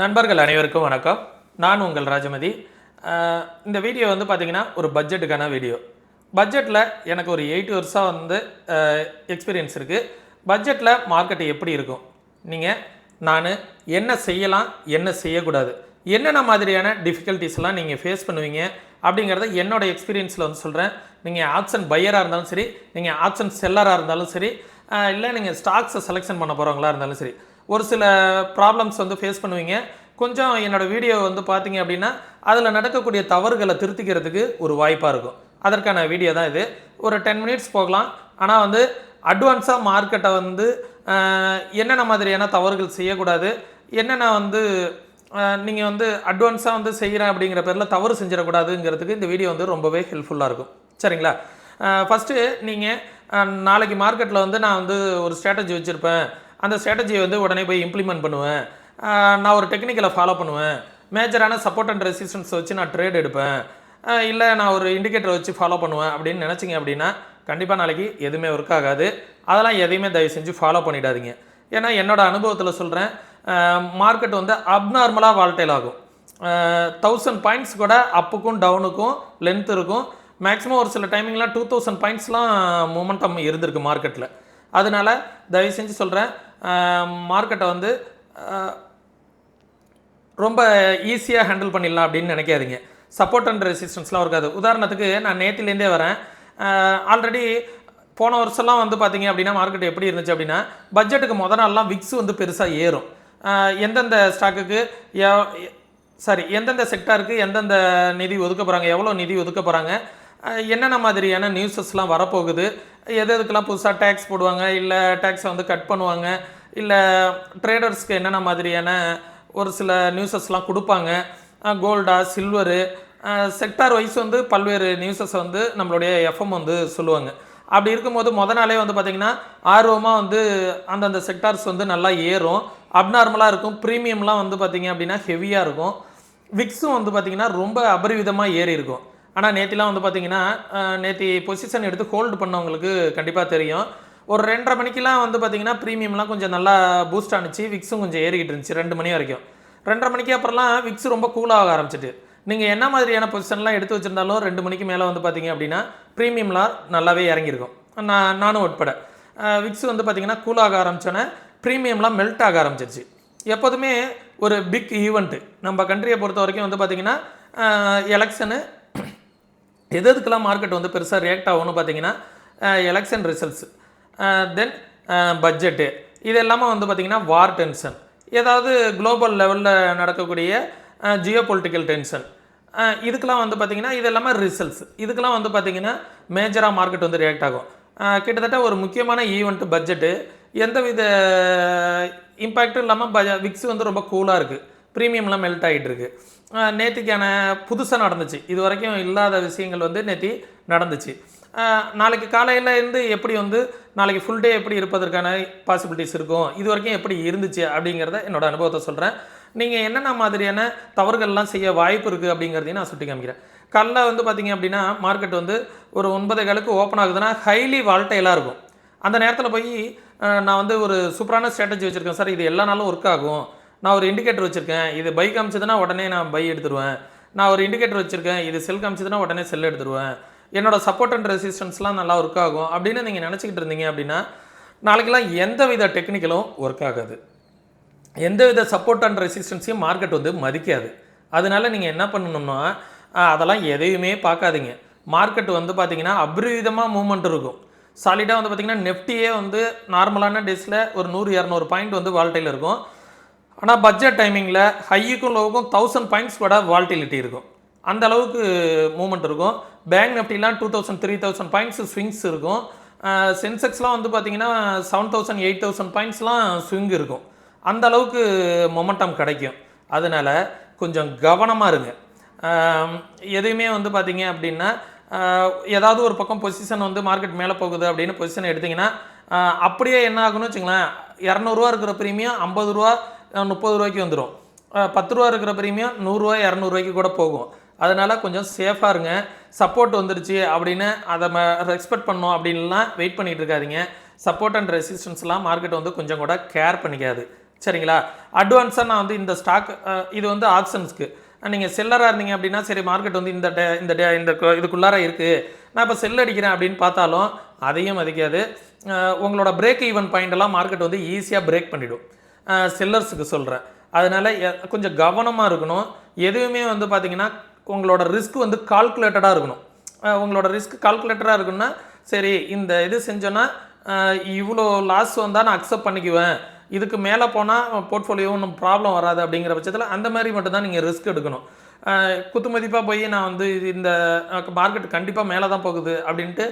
நண்பர்கள் அனைவருக்கும் வணக்கம். நான் உங்கள் ராஜமதி. இந்த வீடியோ வந்து பார்த்தீங்கன்னா ஒரு பட்ஜெட்டுக்கான வீடியோ. பட்ஜெட்டில் எனக்கு ஒரு எயிட் வருஷம் வந்து எக்ஸ்பீரியன்ஸ் இருக்குது பட்ஜெட்டில் மார்க்கெட் எப்படி இருக்கும்? நீங்கள் நான் என்ன செய்யலாம் என்ன செய்யக்கூடாது? என்னென்ன மாதிரியான டிஃபிகல்ட்டிஸ்லாம் நீங்கள் ஃபேஸ் பண்ணுவீங்க? அப்படிங்கிறத என்னோட எக்ஸ்பீரியன்ஸில் வந்து சொல்கிறேன் நீங்கள் ஆப்ஷன் பையராக இருந்தாலும் சரி நீங்கள் ஆப்ஷன் செல்லராக இருந்தாலும் சரி இல்லை நீங்கள் ஸ்டாக்ஸை செலெக்ஷன் பண்ண போகிறவங்களா இருந்தாலும் சரி ஒரு சில ப்ராப்ளம்ஸ் வந்து ஃபேஸ் பண்ணுவீங்க. கொஞ்சம் என்னோட வீடியோ வந்து பார்த்தீங்க அப்படின்னா அதில் நடக்கக்கூடிய தவறுகளை திருத்திக்கிறதுக்கு ஒரு வாய்ப்பாக இருக்கும். அதற்கான வீடியோ தான் இது. ஒரு டென் மினிட்ஸ் போகலாம். ஆனால் வந்து அட்வான்ஸாக மார்க்கெட்டை வந்து என்னென்ன மாதிரியான தவறுகள் செய்யக்கூடாது? என்னென்ன வந்து நீங்கள் வந்து அட்வான்ஸாக வந்து செய்கிறேன் அப்படிங்கிற பேரில் தவறு செஞ்சிடக்கூடாதுங்கிறதுக்கு இந்த வீடியோ வந்து ரொம்பவே ஹெல்ப்ஃபுல்லாக இருக்கும். சரிங்களா? ஃபஸ்ட்டு நீங்கள் நாளைக்கு மார்க்கெட்டில் வந்து நான் வந்து ஒரு ஸ்ட்ராட்டஜி வச்சுருப்பேன். அந்த ஸ்ட்ராட்டஜியை வந்து உடனே போய் இம்ப்ளிமெண்ட் பண்ணுவேன். நான் ஒரு டெக்னிக்கலை ஃபாலோ பண்ணுவேன். மேஜரான சப்போர்ட் அண்ட் ரெசிஸ்டன்ஸ் வச்சு நான் ட்ரேட் எடுப்பேன். இல்லை நான் ஒரு இண்டிகேட்டர் வச்சு ஃபாலோ பண்ணுவேன் அப்படின்னு நினச்சிங்க அப்படின்னா கண்டிப்பாக நாளைக்கு எதுவுமே ஒர்க் ஆகாது. அதெல்லாம் எதையுமே தயவு செஞ்சு ஃபாலோ பண்ணிடாதீங்க. ஏன்னா என்னோடய அனுபவத்தில் சொல்கிறேன் மார்க்கெட் வந்து அப்நார்மலாக வால்டைல் ஆகும். தௌசண்ட் பாயிண்ட்ஸ் கூட அப்புக்கும் டவுனுக்கும் லென்த் இருக்கும். மேக்ஸிமம் ஒரு சில டைமிங்லாம் டூ தௌசண்ட் பாயிண்ட்ஸ்லாம் மூமெண்டம் இருந்திருக்கு மார்க்கெட்டில் அதனால தயவு செஞ்சு சொல்கிறேன் மார்க்கெட்டை வந்து ரொம்ப ஈஸியாக ஹேண்டில் பண்ணிடலாம் அப்படின்னு நினைக்காதீங்க. சப்போர்ட் அண்ட் ரெசிஸ்டன்ஸ்லாம் இருக்காது. உதாரணத்துக்கு நான் நேற்றுலேருந்தே வரேன். ஆல்ரெடி போன வருஷம்லாம் வந்து பார்த்தீங்க அப்படின்னா மார்க்கெட் எப்படி இருந்துச்சு அப்படின்னா பட்ஜெட்டுக்கு முத நாள்லாம் விக்ஸ் வந்து பெருசாக ஏறும். எந்தெந்த ஸ்டாக்குக்கு சாரி எந்தெந்த செக்டாருக்கு எந்தெந்த நிதி ஒதுக்க போகிறாங்க எவ்வளோ நிதி ஒதுக்க போகிறாங்க என்னென்ன மாதிரியான நியூஸஸ்லாம் வரப்போகுது எது எதுக்கெல்லாம் புதுசாக டேக்ஸ் போடுவாங்க இல்லை டேக்ஸை வந்து கட் பண்ணுவாங்க இல்லை ட்ரேடர்ஸ்க்கு என்னென்ன மாதிரியான ஒரு சில நியூஸஸ்லாம் கொடுப்பாங்க கோல்டா சில்வரு செக்டார் வைஸ் வந்து பல்வேறு நியூஸஸ் வந்து நம்மளுடைய எஃப்எம் வந்து சொல்லுவாங்க. அப்படி இருக்கும்போது முத நாளே வந்து பார்த்திங்கன்னா ஆர்வமாக வந்து அந்தந்த செக்டார்ஸ் வந்து நல்லா ஏறும். அப்நார்மலாக இருக்கும். ப்ரீமியம்லாம் வந்து பார்த்திங்க அப்படின்னா ஹெவியாக இருக்கும். விக்ஸும் வந்து பார்த்திங்கன்னா ரொம்ப அபரிவிதமாக ஏறி இருக்கும் ஆனால் நேத்திலாம் வந்து பார்த்திங்கன்னா நேத்தி பொசிஷன் எடுத்து ஹோல்டு பண்ணவங்களுக்கு கண்டிப்பாக தெரியும். ஒரு ரெண்டரை மணிக்கெலாம் வந்து பார்த்திங்கன்னா ப்ரீமியம்லாம் கொஞ்சம் நல்லா பூஸ்ட் ஆனிச்சு. விக்ஸும் கொஞ்சம் ஏறிக்கிட்டு இருந்துச்சு ரெண்டு மணி வரைக்கும். ரெண்டரை மணிக்கு அப்புறம்லாம் விக்ஸ் ரொம்ப கூலாக ஆரம்பிச்சிட்டு. நீங்கள் என்ன மாதிரியான பொசிஷன்லாம் எடுத்து வச்சுருந்தாலும் ரெண்டு மணிக்கு மேலே வந்து பார்த்தீங்க அப்படின்னா ப்ரீமியம்லாம் நல்லாவே இறங்கியிருக்கும். நான் நானும் உட்பட. விக்ஸ் வந்து பார்த்தீங்கன்னா கூலாக ஆரம்பித்தோன்னே ப்ரீமியம்லாம் மெல்ட் ஆக ஆரம்பிச்சிருச்சு. எப்போதுமே ஒரு பிக் ஈவெண்ட்டு நம்ம கண்ட்ரியை பொறுத்த வரைக்கும் வந்து பார்த்திங்கன்னா எலெக்ஷனு எது எதுக்கெல்லாம் மார்க்கெட் வந்து பெருசாக ரியாக்ட் ஆகும்னு பார்த்தீங்கன்னா எலெக்ஷன் ரிசல்ட்ஸ் தென் பட்ஜெட்டு இது எல்லாமே வந்து பார்த்திங்கன்னா வார் டென்ஷன் ஏதாவது குளோபல் லெவலில் நடக்கக்கூடிய ஜியோ பொலிட்டிக்கல் டென்ஷன் இதுக்கெல்லாம் வந்து பார்த்திங்கன்னா இது எல்லாமே ரிசல்ட்ஸ் இதுக்கெல்லாம் வந்து பார்த்திங்கன்னா மேஜராக மார்க்கெட் வந்து ரியாக்ட் ஆகும். கிட்டத்தட்ட ஒரு முக்கியமான ஈவெண்ட் பட்ஜெட்டு எந்த வித இம்பேக்டும் இல்லாமல் பஜ விக்ஸ் வந்து ரொம்ப கூலாக இருக்குது ப்ரீமியம்லாம் மெல்ட் ஆகிட்டு இருக்கு நேத்திக்கான புதுசாக நடந்துச்சு. இது வரைக்கும் இல்லாத விஷயங்கள் வந்து நேற்று நடந்துச்சு. நாளைக்கு காலையில் இருந்து எப்படி வந்து நாளைக்கு ஃபுல் டே எப்படி இருப்பதற்கான பாசிபிலிட்டிஸ் இருக்கும் இது வரைக்கும் எப்படி இருந்துச்சு அப்படிங்கிறத என்னோட அனுபவத்தை சொல்கிறேன் நீங்கள் என்னென்ன மாதிரியான தவறுகள்லாம் செய்ய வாய்ப்பு இருக்குது அப்படிங்கிறதையும் நான் சுட்டி காமிக்கிறேன். காலைல வந்து பார்த்தீங்க அப்படின்னா மார்க்கெட் வந்து ஒரு ஒன்பதே காலுக்கு ஓப்பன் ஆகுதுன்னா ஹைலி வால்டைலாக இருக்கும். அந்த நேரத்தில் போய் நான் வந்து ஒரு சூப்பரான ஸ்ட்ராட்டஜி வச்சுருக்கேன். சார் இது எல்லா நாளும் ஒர்க் ஆகும். நான் ஒரு இண்டிகேட்டர் வச்சுருக்கேன். இது பை காமிச்சதுன்னா உடனே நான் பை எடுத்துருவேன். நான் ஒரு இண்டிகேட்டர் வச்சுருக்கேன். இது செல் காமிச்சதுன்னா உடனே செல் எடுத்துருவேன். என்னோட சப்போர்ட் அண்ட் ரெசிஸ்டன்ஸ்லாம் நல்லா ஒர்க் ஆகும். அப்படின்னு நீங்கள் நினச்சிக்கிட்டு இருந்தீங்க அப்படின்னா நாளைக்கெல்லாம் எந்த வித டெக்னிக்கலும் ஒர்க் ஆகாது. எந்த வித சப்போர்ட் அண்ட் ரெசிஸ்டன்ஸையும் மார்க்கெட் வந்து மதிக்காது. அதனால நீங்கள் என்ன பண்ணணும்னா அதெல்லாம் எதையுமே பார்க்காதீங்க. மார்க்கெட் வந்து பார்த்தீங்கன்னா அபரிவிதமாக மூவ்மெண்ட் இருக்கும். சாலிடாக வந்து பார்த்தீங்கன்னா நெஃப்டியே வந்து நார்மலான டேஸில் ஒரு நூறு இரநூறு பாயிண்ட் வந்து வால்டையில் இருக்கும். ஆனால் பட்ஜெட் டைமிங்கில் ஹையுக்கும் லோவுக்கும் தௌசண்ட் பாயிண்ட்ஸ் கூட வால்டிலிட்டி இருக்கும். அந்த அளவுக்கு மூமெண்ட் இருக்கும். Bank நிஃப்டிலாம் two thousand three thousand points swings இருக்கும். சென்செக்ஸ்லாம் வந்து பார்த்தீங்கன்னா செவன் தௌசண்ட் எயிட் தௌசண்ட் பாயிண்ட்ஸ்லாம் ஸ்விங் இருக்கும். அந்த அளவுக்கு மொமெண்டம் கிடைக்கும். அதனால் கொஞ்சம் கவனமாக இருங்க. எதையுமே வந்து பார்த்தீங்க அப்படின்னா ஏதாவது ஒரு பக்கம் பொசிஷன் வந்து மார்க்கெட் மேலே போகுது அப்படின்னு பொசிஷன் எடுத்திங்கன்னா அப்படியே என்ன ஆகுன்னு வச்சுங்களேன் இரநூறுவா இருக்கிற ப்ரீமியம் ஐம்பது ரூபா முப்பது ரூபாய்க்கு வந்துடும் பத்து ரூபா இருக்கிற பிரீமியம் நூறுரூவா இரநூறுவாய்க்கு கூட போகும். அதனால் கொஞ்சம் சேஃபாக இருங்க. சப்போர்ட் வந்துருச்சு அப்படின்னு அதை ரெஸ்பெக்ட் பண்ணோம் அப்படின்லாம் வெயிட் பண்ணிகிட்டு இருக்காதீங்க. சப்போர்ட் அண்ட் ரெசிஸ்டன்ஸ்லாம் மார்க்கெட் வந்து கொஞ்சம் கூட கேர் பண்ணிக்காது. சரிங்களா? அட்வான்ஸாக நான் வந்து இந்த ஸ்டாக் இது வந்து ஆப்ஷன்ஸ்க்கு நீங்கள் செல்லராக இருந்தீங்க அப்படின்னா சரி மார்க்கெட் வந்து இந்த டே இந்த டே இந்த இதுக்குள்ளார இருக்குது நான் இப்போ செல் அடிக்கிறேன் அப்படின்னு பார்த்தாலும் அதையும் மதிக்காது. உங்களோட பிரேக் ஈவன் பாயிண்டெல்லாம் மார்க்கெட் வந்து ஈஸியாக பிரேக் பண்ணிவிடும் செல்லர்ஸுக்கு சொல்கிறேன் அதனால் கொஞ்சம் கவனமாக இருக்கணும். எதுவுமே வந்து பார்த்திங்கன்னா உங்களோட ரிஸ்க் வந்து கால்குலேட்டடாக இருக்கணும். உங்களோட ரிஸ்க் கால்குலேட்டராக இருக்குன்னா சரி இந்த இது செஞ்சோன்னா இவ்வளோ லாஸ் வந்தால் நான் அக்செப்ட் பண்ணிக்குவேன். இதுக்கு மேலே போனால் போர்ட்ஃபோலியோ ஒன்றும் ப்ராப்ளம் வராது அப்படிங்கிற பட்சத்தில் அந்த மாதிரி மட்டும் தான் நீங்கள் ரிஸ்க் எடுக்கணும். குத்துமதிப்பாக போய் நான் வந்து இது இந்த மார்க்கெட் கண்டிப்பாக மேலே தான் போகுது அப்படின்ட்டு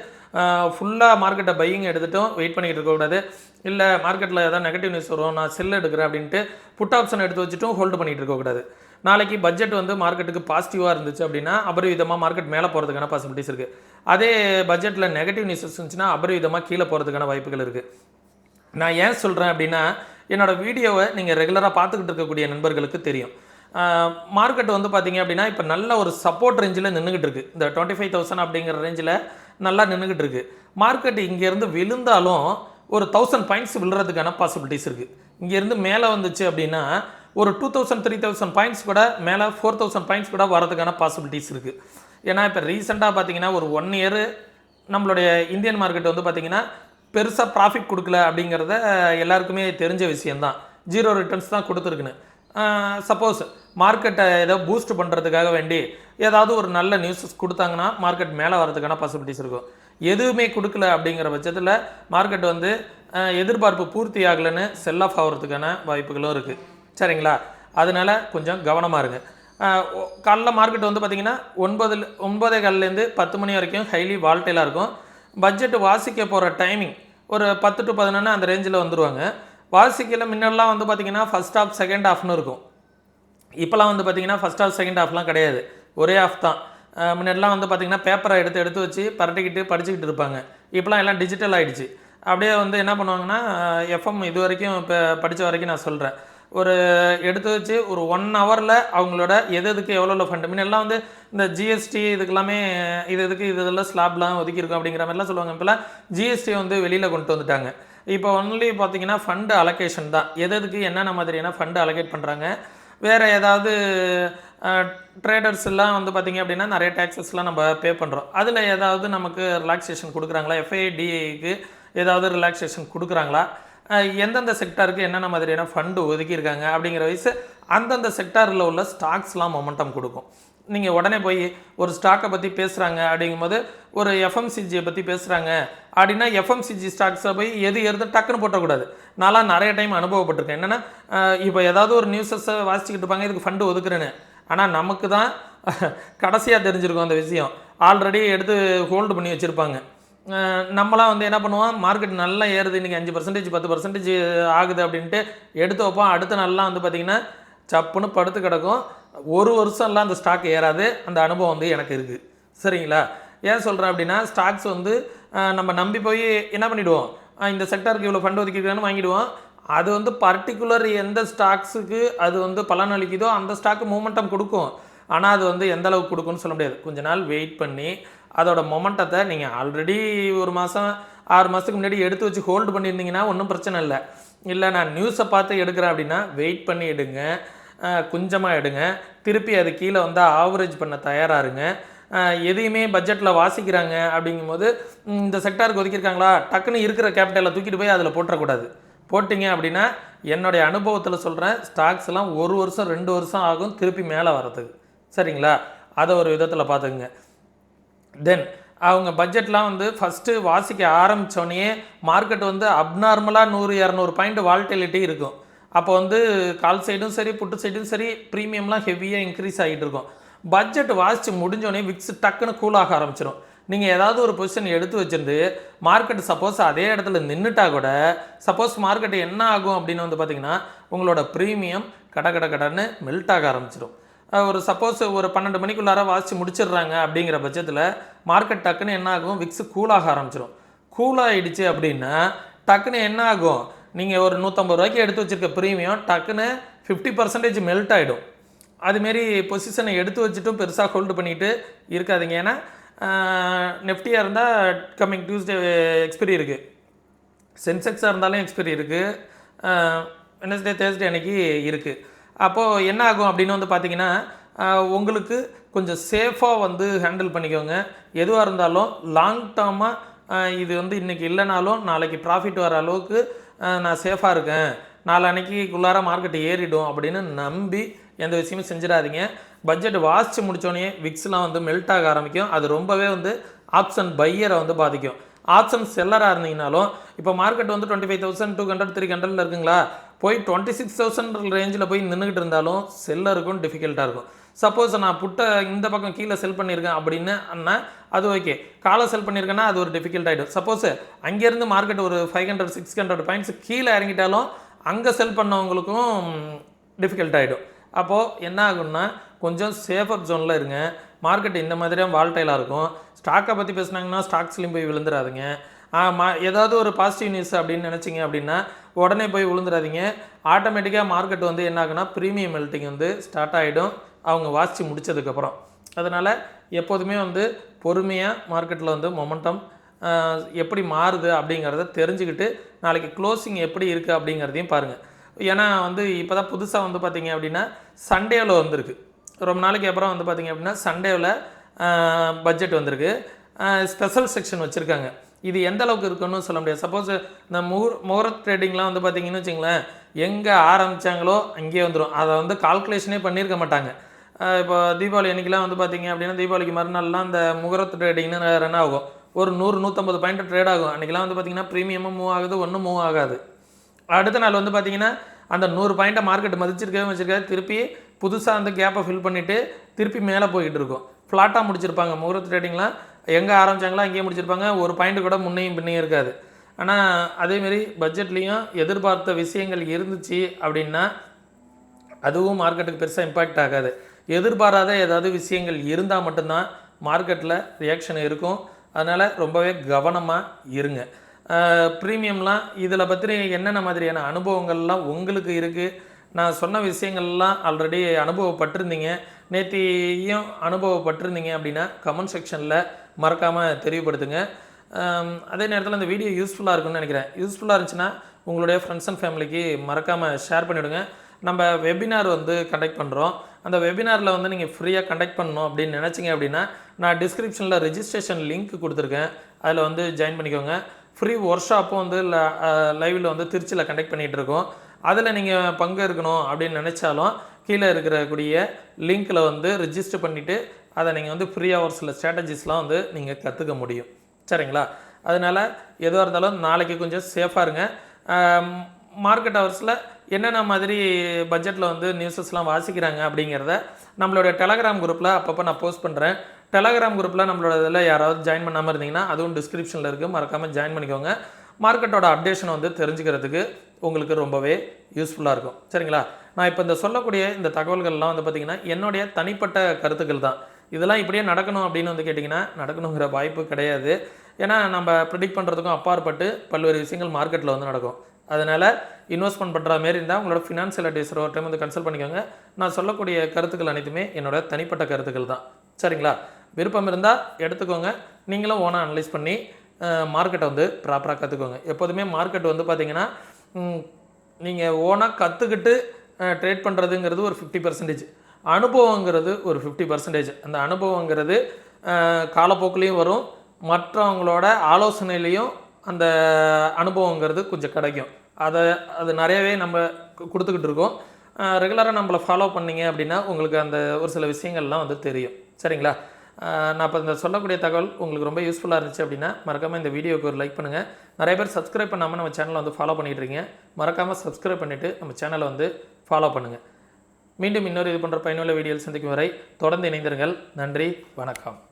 ஃபுல்லாக மார்க்கெட்டை பையிங் எடுத்துகிட்டும் வெயிட் பண்ணிக்கிட்டு இருக்கக்கூடாது. இல்லை மார்க்கெட்டில் ஏதாவது நெகட்டிவ் நியூஸ் வரும் நான் செல் எடுக்கிறேன் அப்படின்ட்டு புட் ஆப்ஷன் எடுத்து வச்சுட்டும் ஹோல்டு பண்ணிகிட்டு இருக்கக்கூடாது நாளைக்கு பட்ஜெட் வந்து மார்க்கெட்டுக்கு பாசிட்டிவாக இருந்துச்சு அப்படின்னா அபரிவிதமாக மார்க்கெட் மேலே போகிறதுக்கான பாசிபிலிட்டிஸ் இருக்குது அதே பட்ஜெட்டில் நெகட்டிவ் நியூஸஸ் இருந்துச்சுன்னா அபரிவிதமாக கீழே போகிறதுக்கான வாய்ப்புகள் இருக்குது நான் ஏன் சொல்கிறேன் அப்படின்னா என்னோட வீடியோவை நீங்கள் ரெகுலராக பார்த்துக்கிட்டு இருக்கக்கூடிய நண்பர்களுக்கு தெரியும். மார்க்கெட் வந்து பார்த்தீங்க அப்படின்னா இப்போ நல்ல ஒரு சப்போர்ட் ரேஞ்சில் நின்றுக்கிட்டு இருக்குது இந்த டுவெண்ட்டி ஃபைவ் தௌசண்ட் அப்படிங்கிற ரேஞ்சில் நல்லா நின்றுக்கிட்டு இருக்குது மார்க்கெட் இங்கேருந்து விழுந்தாலும் ஒரு தௌசண்ட் பாயிண்ட்ஸ் விழுறதுக்கான பாசிபிலிட்டிஸ் இருக்குது இங்கேருந்து மேலே வந்துச்சு அப்படின்னா ஒரு two thousand three thousand points கூட மேலே ஃபோர் தௌசண்ட் பாயிண்ட்ஸ் கூட வரதுக்கான பாசிபிலிட்டிஸ் இருக்குது ஏன்னா இப்போ ரீசெண்டாக பார்த்தீங்கன்னா ஒரு ஒன் இயர் நம்மளுடைய இந்தியன் மார்க்கெட் வந்து பார்த்தீங்கன்னா பெருசாக ப்ராஃபிட் கொடுக்கல அப்படிங்கிறத எல்லாருக்குமே தெரிஞ்ச விஷயந்தான் ஜீரோ ரிட்டர்ன்ஸ் தான் கொடுத்துருக்குன்னு. சப்போஸ் மார்க்கெட்டை ஏதோ பூஸ்ட் பண்ணுறதுக்காக வேண்டி ஏதாவது ஒரு நல்ல நியூஸஸ் கொடுத்தாங்கன்னா மார்க்கெட் மேலே வரதுக்கான பாசிபிலிட்டிஸ் இருக்கும். எதுவுமே கொடுக்கல அப்படிங்கிற பட்சத்தில் மார்க்கெட் வந்து எதிர்பார்ப்பு பூர்த்தி ஆகலைன்னு செல் ஆஃப் ஆகிறதுக்கான வாய்ப்புகளும் இருக்குது சரிங்களா? அதனால் கொஞ்சம் கவனமாக இருங்க. காலைல மார்க்கெட் வந்து பார்த்தீங்கன்னா ஒன்பதில் ஒன்பதே காலிலேருந்து பத்து மணி வரைக்கும் ஹைலி வால்டைலாக இருக்கும். பட்ஜெட் வாசிக்க போகிற டைமிங் ஒரு பத்து டு பதினொன்று அந்த ரேஞ்சில் வந்துடுவாங்க வாசிக்கல முன்னெல்லாம் வந்து பார்த்தீங்கன்னா ஃபஸ்ட் ஆஃப் செகண்ட் ஹாஃப்னு இருக்கும். இப்போலாம் வந்து பார்த்தீங்கன்னா ஃபஸ்ட் ஆஃப் செகண்ட் ஆஃப்லாம் கிடையாது. ஒரே ஆஃப் தான். முன்னாடிலாம் வந்து பார்த்தீங்கன்னா பேப்பரை எடுத்து எடுத்து வச்சு பரட்டிக்கிட்டு படிச்சுக்கிட்டு இருப்பாங்க. இப்போலாம் எல்லாம் டிஜிட்டல் ஆகிடுச்சு அப்படியே வந்து என்ன பண்ணுவாங்கன்னா எஃப்எம் இது வரைக்கும் இப்போ படித்த வரைக்கும் நான் சொல்கிறேன் ஒரு எடுத்து வச்சு ஒரு ஒன் ஹவரில் அவங்களோட எது எதுக்கு எவ்வளோ ஃபண்ட் முன்னெல்லாம் வந்து இந்த ஜிஎஸ்டி இதுக்கெல்லாமே இது இதுக்கு இது இதெல்லாம் ஸ்லாப்லாம் ஒதுக்கியிருக்கோம் அப்படிங்கிற மாதிரிலாம் சொல்லுவாங்க. இப்போலாம் ஜிஎஸ்டி வந்து வெளியில் கொண்டு வந்துட்டாங்க. இப்போ ஒன்லி பார்த்தீங்கன்னா ஃபண்டு அலோகேஷன் தான். எது எதுக்கு என்னென்ன மாதிரியான ஃபண்டு அலோகேட் பண்ணுறாங்க வேறு ஏதாவது ட்ரேடர்ஸ் எல்லாம் வந்து பார்த்திங்க அப்படின்னா நிறைய டேக்ஸஸ்லாம் நம்ம பே பண்ணுறோம் அதில் ஏதாவது நமக்கு ரிலாக்ஸேஷன் கொடுக்குறாங்களா? எஃப்ஐடிஐக்கு ஏதாவது ரிலாக்ஸேஷன் கொடுக்குறாங்களா? எந்தெந்த செக்டாருக்கு என்னென்ன மாதிரியான ஃபண்டு ஒதுக்கியிருக்காங்க அப்படிங்கிற வயசு அந்தந்த செக்டாரில் உள்ள ஸ்டாக்ஸ்லாம் மொமெண்டம் கொடுக்கும். நீங்கள் உடனே போய் ஒரு ஸ்டாக்கை பற்றி பேசுகிறாங்க அப்படிங்கும்போது ஒரு எஃப்எம்சிஜியை பற்றி பேசுகிறாங்க அப்படின்னா எஃப்எம்சிஜி ஸ்டாக்ஸை போய் எது எது டக்குன்னு போட்டக்கூடாது. நான்லாம் நிறைய டைம் அனுபவப்பட்டிருக்கேன். என்னென்னா இப்போ ஏதாவது ஒரு நியூஸஸை வாசிச்சுக்கிட்டு இருப்பாங்க இதுக்கு ஃபண்டு ஒதுக்குறேன்னு. ஆனால் நமக்கு தான் கடைசியாக தெரிஞ்சிருக்கும் அந்த விஷயம். ஆல்ரெடி எடுத்து ஹோல்டு பண்ணி வச்சுருப்பாங்க. நம்மளாம் வந்து என்ன பண்ணுவோம்? மார்க்கெட் நல்லா ஏறுது இன்றைக்கி அஞ்சு பர்சன்டேஜ் பத்து பர்சன்டேஜ் ஆகுது அப்படின்ட்டு எடுத்து வைப்போம். அடுத்த நாள்லாம் வந்து பார்த்திங்கன்னா சப்புன்னு படுத்து கிடக்கும். ஒரு வருஷம்லாம் அந்த ஸ்டாக் ஏறாது. அந்த அனுபவம் வந்து எனக்கு இருக்குது சரிங்களா? ஏன் சொல்கிறேன் அப்படின்னா ஸ்டாக்ஸ் வந்து நம்ம நம்பி போய் என்ன பண்ணிவிடுவோம் இந்த செக்டருக்கு இவ்வளோ ஃபண்ட் ஒதுக்கிருக்கான்னு வாங்கிடுவோம். அது வந்து பர்டிகுலர் எந்த ஸ்டாக்ஸுக்கு அது வந்து பலன் அளிக்குதோ அந்த ஸ்டாக்கு மூமெண்டம் கொடுக்கும். ஆனால் அது வந்து எந்த அளவுக்கு கொடுக்கும்னு சொல்ல முடியாது. கொஞ்ச நாள் வெயிட் பண்ணி அதோட மொமெண்டத்தை நீங்கள் ஆல்ரெடி ஒரு மாதம் ஆறு மாதத்துக்கு முன்னாடி எடுத்து வச்சு ஹோல்டு பண்ணியிருந்தீங்கன்னா ஒன்றும் பிரச்சனை இல்லை. இல்லை நான் நியூஸை பார்த்து எடுக்கிறேன் அப்படின்னா வெயிட் பண்ணி எடுங்க. கொஞ்சமாக எடுங்க. திருப்பி அது கீழே வந்தால் ஆவரேஜ் பண்ண தயாராக இருங்க. எதையுமே பட்ஜெட்டில் வாசிக்கிறாங்க அப்படிங்கும்போது இந்த செக்டாருக்கு ஒதுக்கியிருக்காங்களா? டக்குன்னு இருக்கிற கேபிட்டலை தூக்கிட்டு போய் அதில் போட்டுறக்கூடாது. போட்டிங்க அப்படின்னா என்னுடைய அனுபவத்தில் சொல்கிறேன் ஸ்டாக்ஸ்லாம் ஒரு வருஷம் ரெண்டு வருஷம் ஆகும் திருப்பி மேலே வரதுக்கு சரிங்களா? அதை ஒரு விதத்தில் பார்த்துக்குங்க. தென் அவங்க பட்ஜெட்லாம் வந்து ஃபஸ்ட்டு வாசிக்க ஆரம்பித்தோடனே மார்க்கெட் வந்து அப்நார்மலாக நூறு இரநூறு பாயிண்ட் வால்டிலிட்டி இருக்கும். அப்போ வந்து கால் சைடும் சரி புட்டு சைடும் சரி ப்ரீமியம்லாம் ஹெவியாக இன்க்ரீஸ் ஆகிட்டு இருக்கும். பட்ஜெட் வாசித்து முடிஞ்சோடனே விக்ஸ் டக்குன்னு கூலாக ஆரம்பிச்சிடும் நீங்கள் ஏதாவது ஒரு பொசிஷன் எடுத்து வச்சிருந்து மார்க்கெட் சப்போஸ் அதே இடத்துல நின்றுட்டா கூட சப்போஸ் மார்க்கெட் என்ன ஆகும் அப்படின்னு வந்து பார்த்தீங்கன்னா உங்களோட ப்ரீமியம் கட கட கடன்னு மெல்ட் ஆக ஆரம்பிச்சிடும் ஒரு சப்போஸ் ஒரு பன்னெண்டு மணிக்குள்ளார வாசித்து முடிச்சிடுறாங்க அப்படிங்கிற பட்சத்தில் மார்க்கெட் டக்குன்னு என்ன ஆகும்? விக்ஸ் கூலாக ஆரம்பிச்சிடும் கூலாகிடுச்சு அப்படின்னா டக்குன்னு என்ன ஆகும்? நீங்கள் ஒரு நூற்றம்பது ரூபாய்க்கு எடுத்து வச்சிருக்க ப்ரீமியம் டக்குன்னு ஃபிஃப்டி பர்சன்டேஜ் மெல்ட் ஆகிடும் அதுமாரி பொசிஷனை எடுத்து வச்சுட்டும் பெருசாக ஹோல்டு பண்ணிட்டு இருக்காதீங்க. ஏன்னா நெஃப்டியாக இருந்தால் கம்மிங் டியூஸ்டே எக்ஸ்பிரி இருக்குது சென்செக்ஸாக இருந்தாலும் எக்ஸ்பிரி இருக்குது வெனஸ்டே தேர்ஸ்டே அன்னைக்கு இருக்குது அப்போது என்ன ஆகும் அப்படின்னு வந்து பார்த்தீங்கன்னா உங்களுக்கு கொஞ்சம் சேஃபாக வந்து ஹேண்டில் பண்ணிக்கோங்க. எதுவாக இருந்தாலும் லாங் டேர்மாக இது வந்து இன்றைக்கி இல்லைனாலும் நாளைக்கு ப்ராஃபிட் வர அளவுக்கு நான் சேஃபாக இருக்கேன். நாளன்னைக்குள்ளார மார்க்கெட் ஏறிடும் அப்படின்னு நம்பி எந்த விஷயமும் செஞ்சிடாதீங்க. பட்ஜெட் வாசித்து முடித்தோடனே விக்ஸ்லாம் வந்து மெல்ட் ஆக ஆரம்பிக்கும். அது ரொம்பவே வந்து ஆப்ஷன் பையரை வந்து பாதிக்கும். ஆப்ஷன் செல்லராக இருந்தீங்கனாலும் இப்போ மார்க்கெட் வந்து twenty five thousand two hundred three ஹண்ட்ரட்ல இருக்குங்களா? போய் டுவெண்ட்டி சிக்ஸ் தௌசண்ட் ரேஞ்சில் போய் நின்றுக்கிட்டு இருந்தாலும் செல்லருக்கும் டிஃபிகல்ட்டாக இருக்கும். சப்போஸ் நான் புட்டை இந்த பக்கம் கீழே செல் பண்ணியிருக்கேன் அப்படின்னு அது ஓகே காலை செல் பண்ணியிருக்கேன்னா அது ஒரு டிஃபிகல்ட் ஆகிடும் சப்போஸ் அங்கேருந்து மார்க்கெட் ஒரு five hundred six hundred points கீழே இறங்கிட்டாலும் அங்கே செல் பண்ணவங்களுக்கும் டிஃபிகல்ட் ஆகிடும் அப்போது என்ன ஆகும்னா கொஞ்சம் சேஃபர் ஜோனில் இருங்க. மார்க்கெட் இந்த மாதிரியாக வால்டைலாக இருக்கும். ஸ்டாக்கை பற்றி பேசுனாங்கன்னா ஸ்டாக்ஸ்லையும் போய் விழுந்துடாதுங்க ஆமாம் ஏதாவது ஒரு பாசிட்டிவ் நியூஸ் அப்படின்னு நினச்சிங்க அப்படின்னா உடனே போய் விழுந்துடாதீங்க ஆட்டோமேட்டிக்காக மார்க்கெட் வந்து என்ன ஆகுனா ப்ரீமியம் மெல்ட்டிங் வந்து ஸ்டார்ட் ஆகிடும் அவங்க வாசித்து முடிச்சதுக்கப்புறம் அதனால் எப்போதுமே வந்து பொறுமையாக மார்க்கெட்டில் வந்து மொமெண்டம் எப்படி மாறுது அப்படிங்கிறத தெரிஞ்சுக்கிட்டு நாளைக்கு க்ளோசிங் எப்படி இருக்குது அப்படிங்கிறதையும் பாருங்கள் ஏன்னா வந்து இப்போ தான் புதுசாக வந்து பார்த்தீங்க அப்படின்னா சண்டேவில் வந்திருக்கு. ரொம்ப நாளைக்கு அப்புறம் வந்து பார்த்தீங்க அப்படின்னா சண்டேவில் பட்ஜெட் வந்திருக்கு. ஸ்பெஷல் செக்ஷன் வச்சுருக்காங்க. இது எந்த அளவுக்கு இருக்குன்னு சொல்ல முடியாது. சப்போஸ் இந்த முகூர் முகூர்த்த ட்ரேடிங்லாம் வந்து பார்த்தீங்கன்னு வச்சுங்களேன் எங்கே ஆரம்பித்தாங்களோ அங்கேயே வந்துடும் அதை வந்து கால்குலேஷனே பண்ணியிருக்க மாட்டாங்க. இப்போ தீபாவளி அன்றைக்கெலாம் வந்து பார்த்தீங்க அப்படின்னா தீபாவளிக்கு மறுநாள்லாம் அந்த முகூர்த்த ட்ரேடிங்னு ரன் ஆகும். ஒரு நூறு நூற்றம்பது பாயிண்ட் ட்ரேட் ஆகும். அன்றைக்கெலாம் வந்து பார்த்தீங்கன்னா ப்ரீமியமும் மூவ் ஆகுது ஒன்றும் மூவ் ஆகாது. அடுத்த நாள் வந்து பார்த்தீங்கன்னா அந்த நூறு பாயிண்ட்டை மார்க்கெட் மதிச்சிருக்கவே வச்சிருக்காது திருப்பி புதுசாக அந்த கேப்பை ஃபில் பண்ணிவிட்டு திருப்பி மேலே போய்கிட்டு இருக்கும். ஃப்ளாட்டாக முடிச்சிருப்பாங்க. முகூர்த்த ட்ரேடிங்லாம் எங்கே ஆரம்பித்தாங்களோ அங்கேயே முடிச்சிருப்பாங்க. ஒரு பாயிண்ட் கூட முன்னையும் பின்னையும் இருக்காது. ஆனால் அதேமாரி பட்ஜெட்லேயும் எதிர்பார்த்த விஷயங்கள் இருந்துச்சு அப்படின்னா அதுவும் மார்க்கெட்டுக்கு பெருசாக இம்பாக்ட் ஆகாது. எதிர்பாராத ஏதாவது விஷயங்கள் இருந்தால் மட்டும்தான் மார்க்கெட்டில் ரியாக்ஷன் இருக்கும். அதனால் ரொம்பவே கவனமாக இருங்க. ப்ரீமியம்லாம் இதில் பற்றி என்னென்ன மாதிரியான அனுபவங்கள்லாம் உங்களுக்கு இருக்குது நான் சொன்ன விஷயங்கள்லாம் ஆல்ரெடி அனுபவப்பட்டிருந்தீங்க. நேத்தியும் அனுபவப்பட்டிருந்தீங்க அப்படின்னா கமெண்ட் செக்ஷனில் மறக்காமல் தெரியப்படுத்துங்க. அதே நேரத்தில் இந்த வீடியோ யூஸ்ஃபுல்லாக இருக்கும்னு நினைக்கிறேன். யூஸ்ஃபுல்லாக இருந்துச்சுன்னா உங்களுடைய ஃப்ரெண்ட்ஸ் அண்ட் ஃபேமிலிக்கு மறக்காமல் ஷேர் பண்ணிவிடுங்க நம்ம வெபினார் வந்து கண்டக்ட் பண்ணுறோம் அந்த வெபினாரில் வந்து நீங்கள் ஃப்ரீயாக கண்டக்ட் பண்ணணும் அப்படின்னு நினச்சிங்க அப்படின்னா நான் டிஸ்கிரிப்ஷனில் ரெஜிஸ்ட்ரேஷன் லிங்க் கொடுத்துருக்கேன். அதில் வந்து ஜாயின் பண்ணிக்கோங்க. ஃப்ரீ ஒர்க் ஷாப்பும் வந்து லைவில் வந்து திருச்சியில் கண்டக்ட் பண்ணிகிட்டு இருக்கோம் அதில் நீங்கள் பங்கு இருக்கணும் அப்படின்னு நினச்சாலும் கீழே இருக்கிறக்கூடிய லிங்க்கில் வந்து ரிஜிஸ்டர் பண்ணிவிட்டு அதை நீங்கள் வந்து ஃப்ரீ ஹவர்ஸில் ஸ்ட்ராட்டஜிஸ்லாம் வந்து நீங்கள் கற்றுக்க முடியும். சரிங்களா? அதனால் எதுவாக இருந்தாலும் நாளைக்கு கொஞ்சம் சேஃபாக இருங்க. மார்க்கெட் ஹவர்ஸில் என்னென்ன மாதிரி பட்ஜெட்டில் வந்து நியூஸஸ்லாம் வாசிக்கிறாங்க அப்படிங்கிறத நம்மளோட டெலகிராம் குரூப்பில் அப்பப்போ நான் போஸ்ட் பண்ணுறேன் டெலகிராம் குரூப்பில் நம்மளோட இதில் யாராவது ஜாயின் பண்ணாமல் இருந்தீங்கன்னா அதுவும் டிஸ்கிரிப்ஷனில் இருக்குது மறக்காமல் ஜாயின் பண்ணிக்கோங்க. மார்க்கெட்டோட அப்டேஷன் வந்து தெரிஞ்சுக்கிறதுக்கு உங்களுக்கு ரொம்பவே யூஸ்ஃபுல்லாக இருக்கும். சரிங்களா? நான் இப்போ இந்த சொல்லக்கூடிய இந்த தகவல்கள்லாம் வந்து பார்த்திங்கன்னா என்னுடைய தனிப்பட்ட கருத்துக்கள் தான். இதெல்லாம் இப்படியே நடக்கணும் அப்படின்னு வந்து கேட்டிங்கன்னா நடக்கணுங்கிற வாய்ப்பு கிடையாது. ஏன்னா நம்ம ப்ரிடிக்ட் பண்ணுறதுக்கும் அப்பாற்பட்டு பல்வேறு விஷயங்கள் மார்க்கெட்டில் வந்து நடக்கும். அதனால் இன்வெஸ்ட்மெண்ட் பண்ணுற மாரி இருந்தால் உங்களோட ஃபினான்ஷியல் அட்வைசர் ஒரு டைம் வந்து கன்சல்ட் பண்ணிக்கோங்க. நான் சொல்லக்கூடிய கருத்துக்கள் அனைத்துமே என்னோட தனிப்பட்ட கருத்துக்கள் தான். சரிங்களா? விருப்பம் இருந்தால் எடுத்துக்கோங்க. நீங்களும் ஓனாக அனலைஸ் பண்ணி மார்க்கெட்டை வந்து ப்ராப்பராக கற்றுக்கோங்க எப்போதுமே மார்க்கெட் வந்து பார்த்தீங்கன்னா நீங்கள் ஓனாக கற்றுக்கிட்டு ட்ரேட் பண்ணுறதுங்கிறது ஒரு ஃபிஃப்டி பர்சன்டேஜ் அனுபவங்கிறது ஒரு ஃபிஃப்டி பர்சன்டேஜ் அந்த அனுபவங்கிறது காலப்போக்குலேயும் வரும். மற்றவங்களோட ஆலோசனையிலையும் அந்த அனுபவங்கிறது கொஞ்சம் கிடைக்கும். அதை அது நிறையவே நம்ம கு- கொடுத்துக்கிட்டு இருக்கோம். ரெகுலராக நம்மளை ஃபாலோ பண்ணிங்க அப்படின்னா உங்களுக்கு அந்த ஒரு சில விஷயங்கள்லாம் வந்து தெரியும். சரிங்களா? நான் இப்போ இந்த சொல்லக்கூடிய தகவல் உங்களுக்கு ரொம்ப யூஸ்ஃபுல்லாக இருந்துச்சு அப்படின்னா மறக்காமல் இந்த வீடியோக்கு ஒரு லைக் பண்ணுங்கள் நிறைய பேர் சப்ஸ்கிரைப் பண்ணாமல் நம்ம சேனலை வந்து ஃபாலோ பண்ணிகிட்டு இருக்கீங்க. மறக்காமல் சப்ஸ்கிரைப் பண்ணிவிட்டு நம்ம சேனலை வந்து ஃபாலோ பண்ணுங்கள் மீண்டும் இன்னொரு இது போன்ற பயனுள்ள வீடியோவில் சந்திக்கும் வரை தொடர்ந்து இணைந்திருங்கள். நன்றி வணக்கம்.